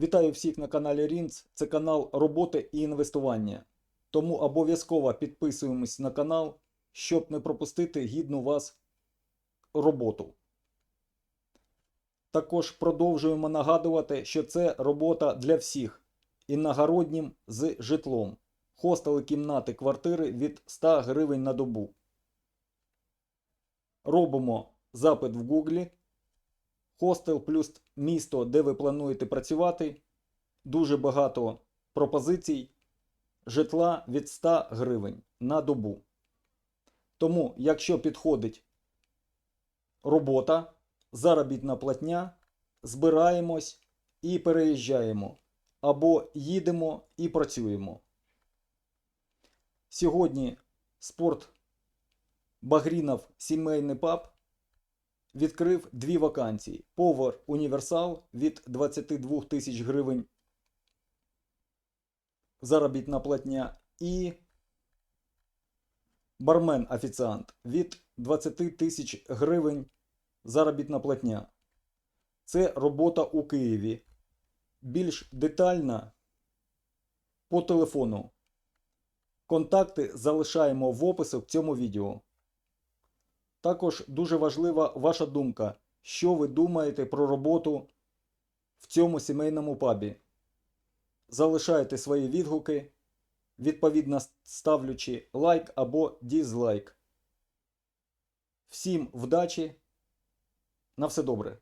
Вітаю всіх на каналі Рінц. Це канал роботи і інвестування. Тому обов'язково підписуємось на канал, щоб не пропустити гідну вас роботу. Також продовжуємо нагадувати, що це робота для всіх іногороднім з житлом. Хостели, кімнати, квартири від 100 гривень на добу. Робимо запит в Гуглі. Хостел плюс місто, де ви плануєте працювати. Дуже багато пропозицій житла від 100 гривень на добу. Тому, якщо підходить робота, заробітна платня, збираємось і переїжджаємо. Або їдемо і працюємо. Сьогодні спорт Багрінов сімейний паб відкрив дві вакансії: повар універсал від 22 тисяч гривень заробітна платня і бармен офіціант від 20 тисяч гривень заробітна платня. Це робота у Києві. Більш детально по телефону. Контакти залишаємо в описі к цьому відео. Також дуже важлива ваша думка, що ви думаєте про роботу в цьому сімейному пабі. Залишайте свої відгуки, відповідно ставлячи лайк або дізлайк. Всім вдачі! На все добре!